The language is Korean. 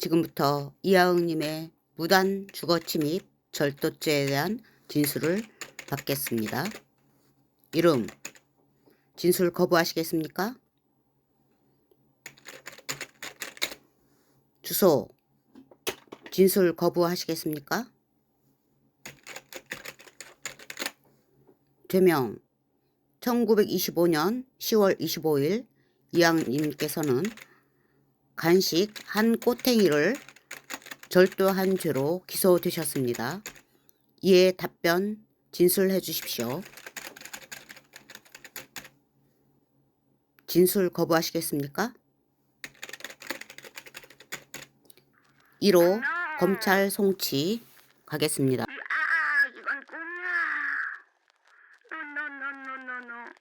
지금부터 이하응님의 무단 주거 침입 절도죄에 대한 진술을 받겠습니다. 이름 진술 거부하시겠습니까? 주소 진술 거부하시겠습니까? 죄명 1925년 10월 25일 이양님께서는 간식 한 꼬탱이를 절도한 죄로 기소되셨습니다. 이에 답변 진술해 주십시오. 진술 거부하시겠습니까? 1호 검찰 송치 가겠습니다. 아, 아 이건 꿈이야. 노노노노노노.